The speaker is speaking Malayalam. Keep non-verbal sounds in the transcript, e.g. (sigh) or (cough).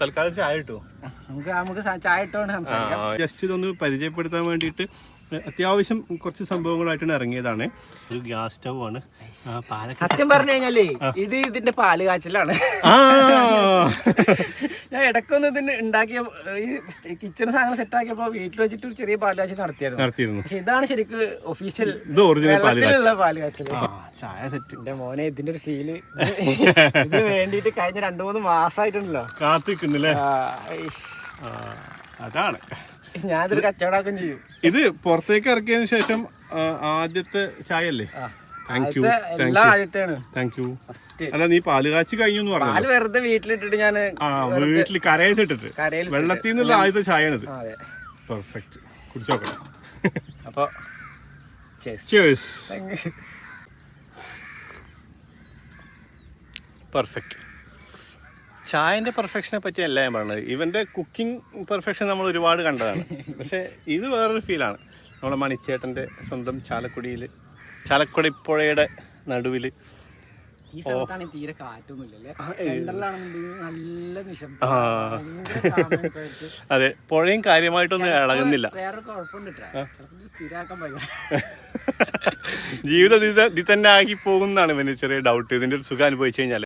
തൽക്കാലം ചായ ഇട്ടു. നമുക്ക് നമുക്ക് ചായ ഇട്ടോണ്ട് ജസ്റ്റ് ഇതൊന്ന് പരിചയപ്പെടുത്താൻ വേണ്ടിയിട്ട് അത്യാവശ്യം കുറച്ച് സംഭവങ്ങളായിട്ടാണ് ഇറങ്ങിയതാണ്. ഒരു ഗ്യാസ് സ്റ്റവ് ആണ്. സത്യം പറഞ്ഞു കഴിഞ്ഞാലേ ഇത് ഇതിന്റെ പാൽ കാച്ചിലാണ്. ഞാൻ ഇടക്കൊന്ന് ഇതിന് ഉണ്ടാക്കിയ ഈ കിച്ചൺ സാധനം സെറ്റ് ആക്കിയപ്പോ വീട്ടിൽ വെച്ചിട്ട് ഒരു ചെറിയ പാൽ കാച്ചിൽ നടത്തിയായിരുന്നു. നടത്തിയിരുന്നു. പക്ഷെ ഇതാണ് ശരിക്കും ഒഫീഷ്യൽ പാൽ കാച്ചിൽ. ചായ സെറ്റ് എന്റെ മോനെ ഇതിന്റെ ഒരു ഫീൽ ഇത് വേണ്ടിട്ട് കഴിഞ്ഞ രണ്ടു മൂന്ന് മാസമായിട്ടുണ്ടല്ലോ കാത്തിക്കുന്നല്ലേ അതാണ്. ഞാനിതൊരു കച്ചവടാക്കും ചെയ്യും. ഇത് പുറത്തേക്ക് ഇറക്കിയതിന് ശേഷം ആദ്യത്തെ ചായ അല്ലേ. താങ്ക് യു ആദ്യത്തെ താങ്ക് യു അല്ല നീ പാൽ കാച്ചി കഴിഞ്ഞു പറഞ്ഞു പാൽ വെറുതെ വീട്ടിലിട്ടിട്ട് ഞാൻ ആ വീട്ടിൽ വെള്ളത്തിൽ നിന്നുള്ള ആദ്യത്തെ ചായയാണിത്. പെർഫെക്റ്റ് കുടിച്ചോക്കണം അപ്പോൾ cheers. ചേഴ്സ് പെർഫെക്റ്റ് ചായന്റെ പെർഫെക്ഷനെ പറ്റിയല്ല ഞാൻ പറഞ്ഞത്. ഇവന്റെ കുക്കിംഗ് പെർഫെക്ഷൻ നമ്മൾ ഒരുപാട് കണ്ടതാണ്. പക്ഷെ ഇത് വേറൊരു ഫീലാണ് നമ്മളെ മണിച്ചേട്ടന്റെ സ്വന്തം ചാലക്കുടിയിൽ ചാലക്കുടി പുഴയുടെ നടുവിൽ ഈ സ്ഥലത്താണ് തീരെ കാറ്റൊന്നുമില്ലല്ലേ നല്ല നിശബ്ദം. അതെ പുഴയും കാര്യമായിട്ടൊന്നും ഇളകുന്നില്ല. വേറെ കുഴപ്പമുണ്ട് സ്ഥിരാക്കാൻ പറ്റില്ല (laughs) ജീവിതം ഇത് ഇത് തന്നെ ആക്കി പോകുന്നതാണ് ഇവന് ചെറിയ ഡൗട്ട് ഇതിന്റെ ഒരു സുഖം അനുഭവിച്ചു കഴിഞ്ഞാൽ